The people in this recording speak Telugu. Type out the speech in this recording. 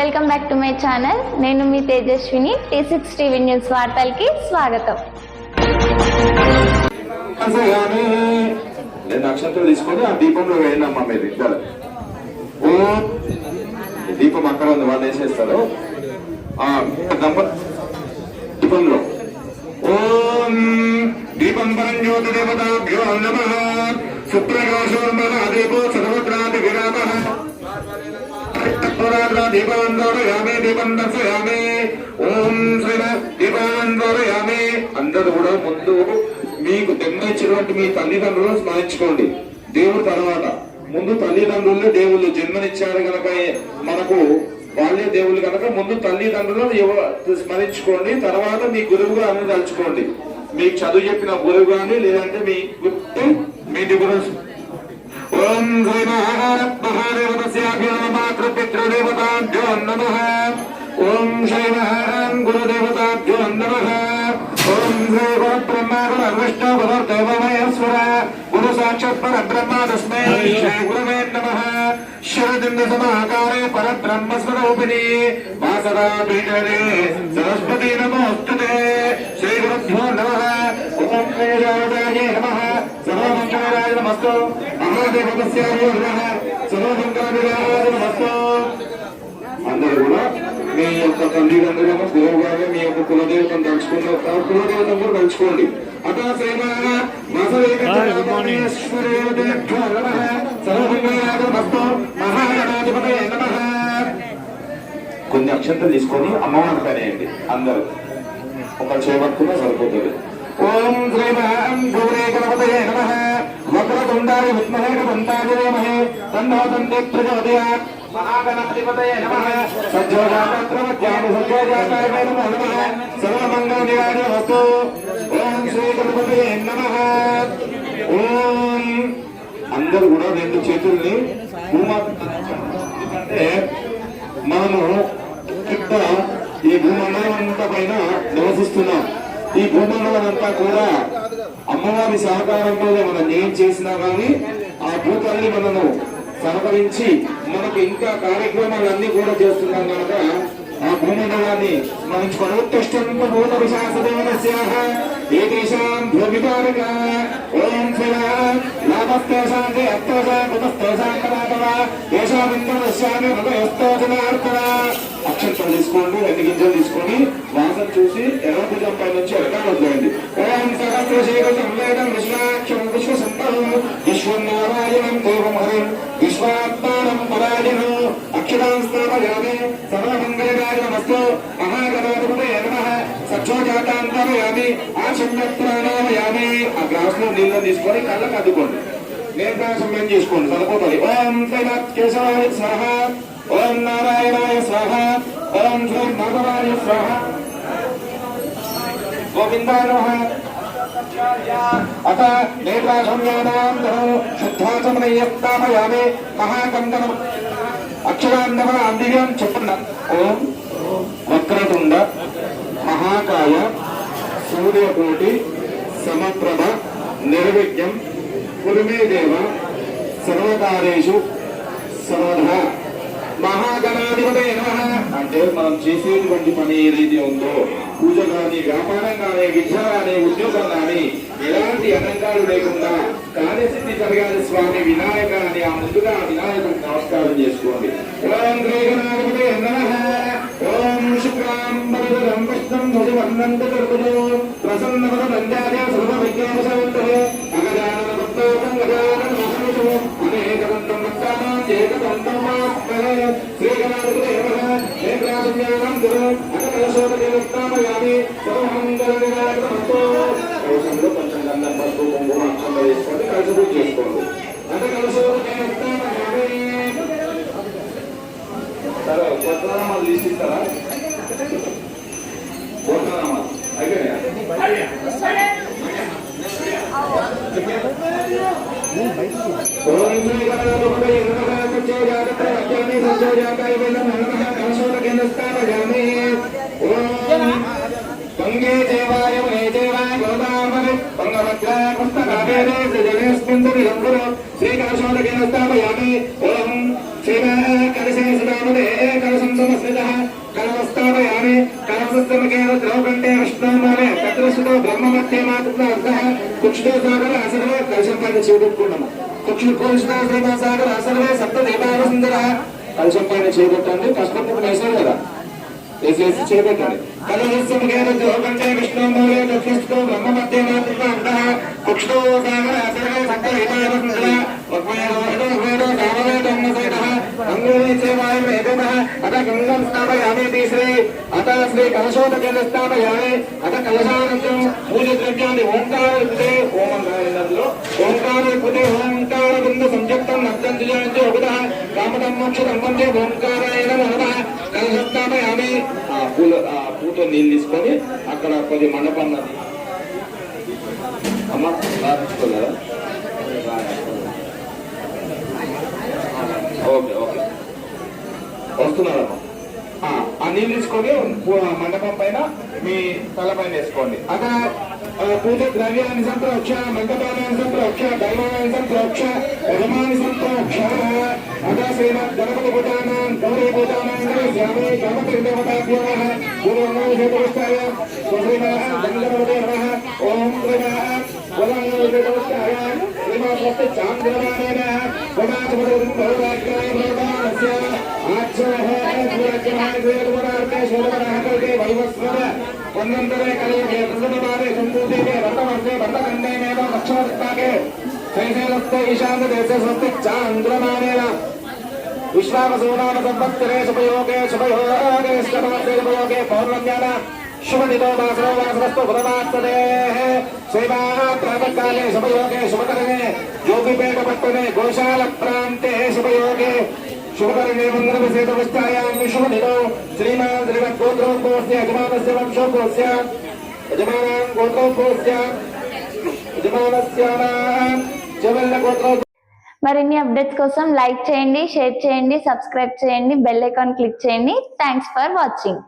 Welcome back to my channel. నేను మీ Tejaswini. T six TV news వార్తలకి స్వాగతం. కానీ రెండు తీసుకొని ఆ దీపంలో వేయండి అమ్మా మీరు ఇద్దరు. దీపం అక్కడ ఉంది వాళ్ళు వేసేస్తారు. ఆ దంప దీపంలో. ఓం దీపం పరం జ్యోతి దేవతాభ్యో నమ. సుప్రకాశోర్మణ దీపో దీపాన్ దోరయామే దీపం దర్శయామే ఓం శ్రీ దీపాన్ అందరూ కూడా ముందు మీకు జన్మించినటువంటి మీ తల్లిదండ్రులను స్మరించుకోండి. దేవుడు తర్వాత. ముందు తల్లిదండ్రులు దేవుళ్ళు జన్మనిచ్చారు కనుక మనకు వాళ్ళే దేవుళ్ళు కనుక ముందు తల్లిదండ్రులను స్మరించుకోండి. తర్వాత మీ గురువు గారిని తలుచుకోండి. మీకు చదువు చెప్పిన గురువు కానీ లేదంటే మీ గుర్తు మీ గురు విష్ణు గురు సాక్షాత్ పరబ్రహ్మ తస్మై శ్రీ గురవే నమః. శరదింద సమాకారే పరబ్రహ్మ స్వరూపిణి వాసదా పీఠరే సరస్వతి నమోస్తుతే శ్రీ గురుభ్యో నమః. ఓం శ్రీరాజాయ నమః. సర్వమంగళరాయ నమస్తు. మహాదేవతస్యాయ నమః. సర్వమంగళరాయ నమస్తు. అందరూ కూడా మీ యొక్క తల్లిదండ్రులను మీ యొక్క కులదేవతను తలుచుకున్న కులదేవతను కూడా తలుచుకోండి. కొన్ని అక్షంతలు తీసుకొని అమ్మవారి పనేయండి అందరూ. ఒక చేపట్టుకున్నా సరిపోతుంది. ఓం శ్రీ శ్రీమాం గౌరే గణపతయే నమః. వక్రతుండాయ విద్మహే గణపంతాయ ధీమహి తన్నో తంతే ప్రచోదయాత్ మహాగణపతిపతయే నమః సజ్జోజాతత్రమధ్యాని సజ్జోజాతాయ నమః. నమః సర్వమంగళ నిరాజ వస్తు ఓం ఓం. అందరూ కూడా రెండు చేతుల్ని అంటే మనము ఇక్కడ ఈ భూమండలం అంతా పైన నివసిస్తున్నాం. ఈ భూమండలం అంతా కూడా అమ్మవారి సహకారంతో మనం ఏం చేసినా కానీ ఆ భూతాన్ని మనము సహకరించి మనకు ఇంకా కార్యక్రమాలన్నీ కూడా చేస్తున్నాం కనుక ఆ భూమండలాన్ని స్మరించుకొని ఉత్తిష్టంత భూత విశాసదేవనస్యాహ ఏతేషాం భూమికారిక ఓం శివ లాభస్తేషాం తే అత్తేషాం కుతస్తేషాం కదాకవ ఏషామింద్రదశ్యామి హృదయస్తోజనార్పణ అక్షంతలు తీసుకోండి రెండు గింజలు తీసుకొని వాసన చూసి ఎర్ర పై నుంచి ఎక్కడ వద్దండి ఓం సహస్రశేఖ సంవేదం విశ్వాక్షం విశ్వసంతం విశ్వనారాయణం దేవం హరిం విశ్వాత్మ అక్షరాం స్థాపయామి సర్వమంగళకాయ నమస్తు మహాగణాధిపతే నమః సత్యోజాతాంతరయామి ఆశమ్య ప్రాణాయామి ఆ గ్లాస్లో నీళ్ళు తీసుకొని కళ్ళకు అద్దుకోండి. నేర్పాసమ్యం చేసుకోండి సరిపోతుంది ఓం శ్రీమత్ కేశవాయ స్వాహ ఓం నారాయణాయ స్వాహ ఓం శ్రీ మాధవాయ స్వాహ. గోవిందాయ నమః. అత నేత్రాసమ్యానాం శుద్ధాచమనయ్యస్తామయామి అక్షరాంధమ అందిగా అని చెప్పండి. ఓం వక్రతుండ మహాకాయ సూర్యకోటి సమప్రభ నిర్విఘ్యం కురుమేదేవ సర్వకారేషు సర్వధ. మహాగణాధిపతే నమ. అంటే మనం చేసేటువంటి పని ఏదైతే ఉందో పూజ కానీ వ్యాపారం కానీ విద్య కానీ ఉద్యోగం కానీ ఎలాంటి అలంకాలు లేకుండా కార్యసిద్ధి జరగాలి స్వామి వినాయక అని ఆ ముందుగా ఆ వినాయకుడికి నమస్కారం చేసుకోండి. ఓం శ్రీగణాధిపతే ఓం సృజనేస్మిన్ దురియంబురు శ్రీకలశోదకేస్తామయామి ఓం శ్రీమా కలశే సుధామదే కలశం స్మితః కలవస్థమకేన ద్రవకంటే విష్ణుమూలే తద్రసుతో బ్రహ్మ మధ్య మాతృ అర్థః కుక్షితో సాగర అసర్వే కలశం పైన కుక్షి కోషిత శ్రీమా సాగర అసర్వే సప్త దేవాల సుందర కలశం పైన చేపెట్టండి. కష్టపడి వేసారు కదా వేసేసి చేపెట్టండి కలవస్థమకేన తద్రసుతో బ్రహ్మ మధ్య మాతృ కుక్షితో సాగర సప్త సుందర సైతః అత గంగం స్థాపయామి తీశ్రీ అత శ్రీ కలశోదకేన స్థాపయామి అత కలశానందం పూజ ద్రవ్యాన్ని ఓంకార కృతే ఓం నదిలో ఓంకార కృతే ఓంకార బిందు సంయుక్తం అర్థం ఆ పూల ఆ పూతో నీళ్ళు తీసుకొని అక్కడ కొద్ది మండపం అమ్మ వస్తున్నారు ఆ, నీళ్ళు తీసుకొని మండపం పైన మీ తల పైన వేసుకోండి. అక్కడ పూజ ద్రవ్యాన్ని సంప్రోక్ష మండపాన్ని సంప్రోక్ష దైవాన్ని సంప్రోక్ష యజమాని సంప్రోక్ష అద శ్రీమద్ గణపతి భూతానాం గౌరీ భూతానాం శ్యామి గణపతి దేవతాభ్యో నమః. ఓం సూర్యజ్ఞాయ వేదవరార్తే శోభరాహకల్కే వైవస్వర వందంతరే కలయకే ప్రసన్నమారే సంపూతికే రతవర్షే బంధకండేనేవ లక్ష్మణస్తాకే శైశైలస్థ ఈశాన్య దేశే స్వస్తి చాంద్రమానేన విశ్వామసూనామ సంవత్సరే శుభయోగే శుభయోగే శ్రవణే శుభయోగే పౌర్ణమ్యాన శుభనితో వాసనో వాసనస్థో భురవాస్తదే శ్రీమాత్రాపకాలే శుభయోగే శుభకరణే యోగిపేట పట్టణే గోశాల ప్రాంతే శుభయోగే. యజమానస్యానాం జవల్ల మరిన్ని అప్డేట్స్ కోసం లైక్ చేయండి షేర్ చేయండి సబ్స్క్రైబ్ చేయండి బెల్ ఐకాన్ క్లిక్ చేయండి. Thanks for watching